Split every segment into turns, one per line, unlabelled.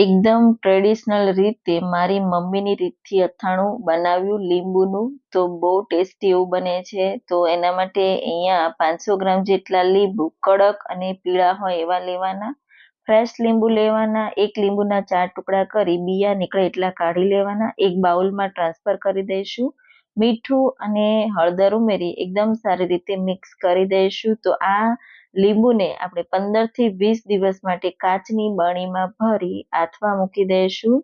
એકદમ ટ્રેડિશનલ રીતે મારી મમ્મીની રીતથી અથાણું બનાવ્યું, લીંબુનું. તો બહુ ટેસ્ટી એવું બને છે. તો એના માટે અહીંયા પાંચસો ગ્રામ જેટલા લીંબુ, કડક અને પીળા હોય એવા લેવાના. ફ્રેશ લીંબુ લેવાના, એક લીંબુના ચાર ટુકડા કરી બિયા નીકળે એટલા કાઢી લેવાના. એક બાઉલમાં ટ્રાન્સફર કરી દઈશું. મીઠું અને હળદર ઉમેરી એકદમ સારી રીતે મિક્સ કરી દઈશું. તો આ લીંબુને આપણે પંદરથી વીસ દિવસ માટે કાચની બરણીમાં ભરી આથવા મૂકી દઈશું.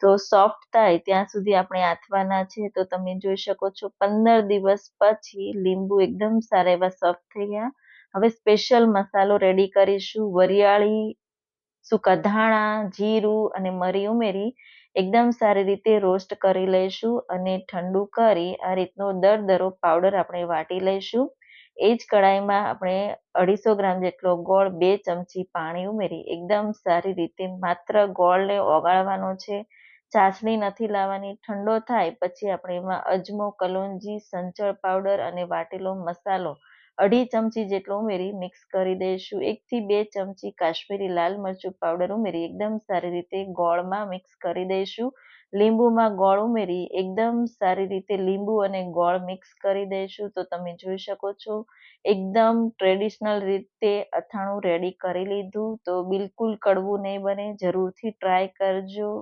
તો સોફ્ટ થાય ત્યાં સુધી આપણે આથવાના છે. તો તમે જોઈ શકો છો પંદર દિવસ પછી લીંબુ એકદમ સારા એવા સોફ્ટ થઈ ગયા. હવે સ્પેશિયલ મસાલો રેડી કરીશું. વરિયાળી, સૂકા ધાણા, જીરું અને મરી ઉમેરી એકદમ સારી રીતે રોસ્ટ કરી લઈશું અને ઠંડુ કરી આ રીતનો દરદરો પાવડર આપણે વાટી લઈશું. એ જ કડાઈમાં આપણે અઢીસો ગ્રામ જેટલો ગોળ, બે ચમચી પાણી ઉમેરી એકદમ સારી રીતે માત્ર ગોળને ઓગાળવાનો છે. ચાસણી નથી લાવવાની, ઠંડો થાય પછી આપણે એમાં અજમો, કલોંજી, સંચળ પાવડર અને વાટેલો મસાલો અઢી ચમચી જેટલો ઉમેરી મિક્સ કરી દઈશું. એકથી બે ચમચી કાશ્મીરી લાલ મરચું પાવડર ઉમેરી એકદમ સારી રીતે ગોળમાં મિક્સ કરી દઈશું. લીંબુમાં ગોળ ઉમેરી એકદમ સારી રીતે લીંબુ અને ગોળ મિક્સ કરી દઈશું. તો તમે જોઈ શકો છો, એકદમ ટ્રેડિશનલ રીતે અથાણું રેડી કરી લીધું. તો બિલકુલ કડવું નહીં બને, જરૂરથી ટ્રાય કરજો.